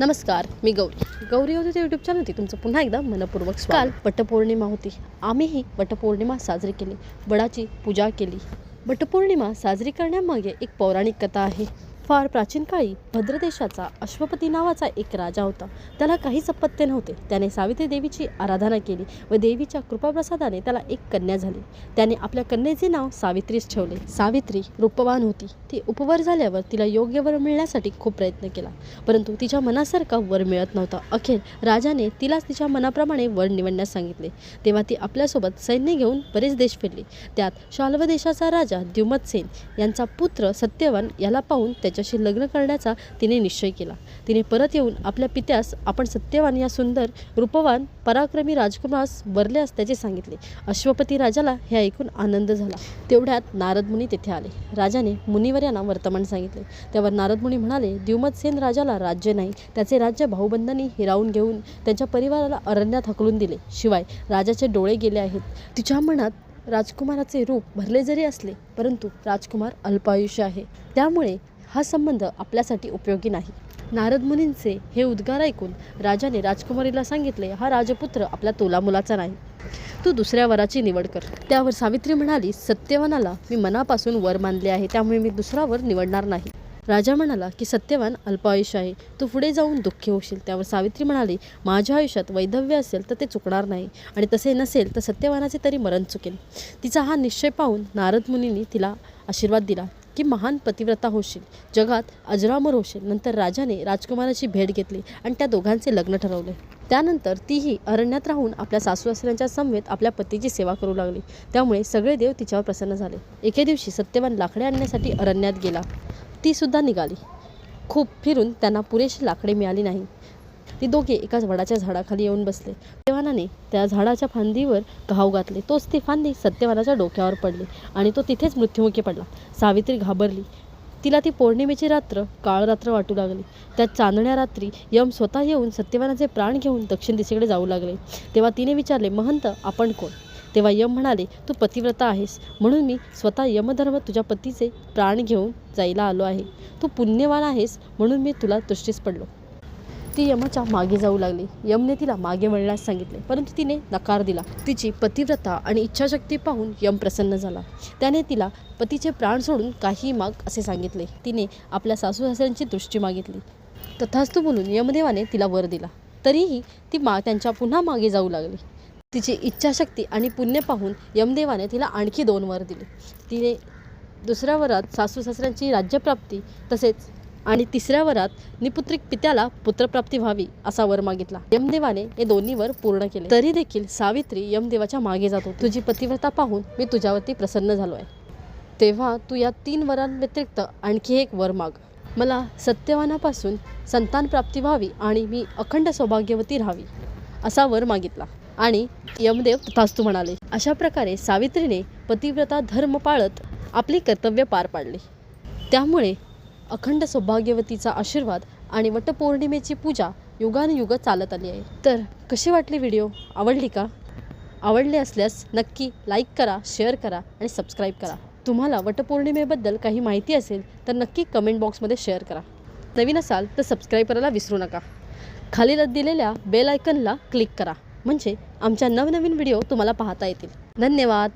नमस्कार मी गौरी. गौरी होती यूट्यूब चॅनलवरती तुमचं पुन्हा एकदा मनपूर्वक काल वटपौर्णिमा होती. आम्हीही वटपौर्णिमा साजरी केली. वडाची पूजा केली. वटपौर्णिमा साजरी करण्यामागे एक पौराणिक कथा आहे. फार प्राचीन काळी भद्रदेशाचा अश्वपती नावाचा एक राजा होता. त्याला काहीच अपत्य नव्हते. त्याने सावित्री देवीची आराधना केली व देवीच्या कृपाप्रसादाने त्याला एक कन्या झाली. त्याने आपल्या कन्येचे नाव सावित्रीच ठेवले. सावित्री रूपवान होती. ती उपवर झाल्यावर तिला योग्य वर मिळण्यासाठी खूप प्रयत्न केला. परंतु तिच्या मनासारखा वर मिळत नव्हता. अखेर राजाने तिलाच तिच्या मनाप्रमाणे वर निवडण्यास सांगितले. तेव्हा ती आपल्यासोबत सैन्य घेऊन बरेच देश फिरली. त्यात शाल्व देशाचा राजा द्युमतसेन यांचा पुत्र सत्यवान याला पाहून त्याच्याशी लग्न करण्याचा तिने निश्चय केला. तिने परत येऊन आपल्या पित्यास आपण सत्यवान या सुंदर रूपवान पराक्रमी राजकुमारास वरले असल्याचे सांगितले. अश्वपती राजाला हे ऐकून आनंद झाला. तेवढ्यात नारद मुनी तेथे आले. राजाने मुनिवर यांना वर्तमान सांगितले. त्यावर नारद मुनी म्हणाले द्युमतसेन राजाला राज्य नाही. त्याचे राज्य भाऊबंधांनी हिरावून घेऊन त्यांच्या परिवाराला अरण्यात हकलून दिले. शिवाय राजाचे डोळे गेले आहेत. तिच्या मनात राजकुमाराचे रूप भरले जरी असले परंतु राजकुमार अल्पायुष्य आहे. त्यामुळे हा संबंध आपल्यासाठी उपयोगी नाही. नारद मुनींचे हे उद्गार ऐकून राजाने राजकुमारीला सांगितले हा राजपुत्र आपल्या तोलामुलाचा नाही. तू दुसऱ्या वराची निवड कर. त्यावर सावित्री म्हणाली सत्यवानाला मी मनापासून वर मानले आहे त्यामुळे मी दुसरा वर निवडणार नाही. राजा म्हणाला की सत्यवान अल्पायुष्य आहे तू पुढे जाऊन दुःखी होशील. त्यावर सावित्री म्हणाली माझ्या आयुष्यात वैधव्य असेल तर ते चुकणार नाही आणि तसे नसेल तर सत्यवानाचे तरी मरण चुकेल. तिचा हा निश्चय पाहून नारद मुनींनी तिला आशीर्वाद दिला. की महान पतिव्रता होशील. जगात अजरामर होशील. नंतर राजाने राजकुमाराची भेट घेतली आणि त्या दोघांचे लग्न ठरवले. त्यानंतर तीही अरण्यात राहून आपल्या सासू सासऱ्यांच्या समवेत आपल्या पतीची सेवा करू लागली. त्यामुळे सगळे देव तिच्यावर प्रसन्न झाले. एके दिवशी सत्यवान लाकडे आणण्यासाठी अरण्यात गेला. ती सुद्धा निघाली. खूप फिरून त्यांना पुरेशी लाकडे मिळाली नाही ती दोघे एकाच वडाच्या झाडाखाली येऊन बसले. सत्यवानाने त्या झाडाच्या फांदीवर घाव घातले. तोच ती फांदी सत्यवानाच्या डोक्यावर पडली आणि तो तिथेच मृत्युमुखी पडला. सावित्री घाबरली. तिला ती पौर्णिमेची रात्र काळ रात्र वाटू लागली. त्या चांदण्या रात्री यम स्वतः येऊन सत्यवानाचे प्राण घेऊन दक्षिण दिशेकडे जाऊ लागले. तेव्हा तिने विचारले महंत आपण कोण? तेव्हा यम म्हणाले तू पतिव्रता आहेस. म्हणून मी स्वतः यमधर्म तुझ्या पतीचे प्राण घेऊन जायला आलो आहे. तू पुण्यवान आहेस. म्हणून मी तुला दृष्टीस पडलो. ती यमाच्या मागे जाऊ लागली. यमने तिला मागे वळण्यास सांगितले परंतु तिने नकार दिला. तिची पतिव्रता आणि इच्छाशक्ती पाहून यम प्रसन्न झाला. त्याने तिला पतीचे प्राण सोडून काही माग असे सांगितले. तिने आपल्या सासू सासऱ्यांची दृष्टी मागितली. तथास्तू बोलून यमदेवाने तिला वर दिला. तरीही ती मा त्यांच्या पुन्हा मागे जाऊ लागली. तिची इच्छाशक्ती आणि पुण्य पाहून यमदेवाने तिला आणखी दोन वर दिले. तिने दुसऱ्या वरात सासू सासऱ्यांची राज्यप्राप्ती तसेच आणि तिसऱ्या वरात निपुत्रिक पित्याला पुत्रप्राप्ती व्हावी असा वर मागितला. यमदेवाने हे दोन्ही वर पूर्ण केले. तरी देखील सावित्री यमदेवाच्या मागे जातो तुझी पतिव्रता पाहून मी तुझ्यावरती प्रसन्न झालो आहे. तेव्हा तू या तीन वरांव्यतिरिक्त आणखी एक वर माग. मला सत्यवानापासून संतान प्राप्ती व्हावी आणि मी अखंड सौभाग्यवती राहावी असा वर मागितला. आणि यमदेव तथास्तू म्हणाले अशा प्रकारे सावित्रीने पतिव्रता धर्म पाळत आपली कर्तव्य पार पाडली. त्यामुळे अखंड सौभाग्यवतीचा आशीर्वाद आणि वटपौर्णिमेची पूजा युगानुयुग चालत आली आहे. तर कशी वाटली व्हिडिओ आवडली का? आवडले असल्यास नक्की लाईक करा शेअर करा आणि सबस्क्राईब करा. तुम्हाला वटपौर्णिमेबद्दल काही माहिती असेल तर नक्की कमेंट बॉक्समध्ये शेअर करा. नवीन असाल तर सबस्क्राईब करायला विसरू नका. खाली दिलेल्या बेल आयकनला क्लिक करा. म्हणजे आमच्या नवनवीन व्हिडिओ तुम्हाला पाहता येतील. धन्यवाद!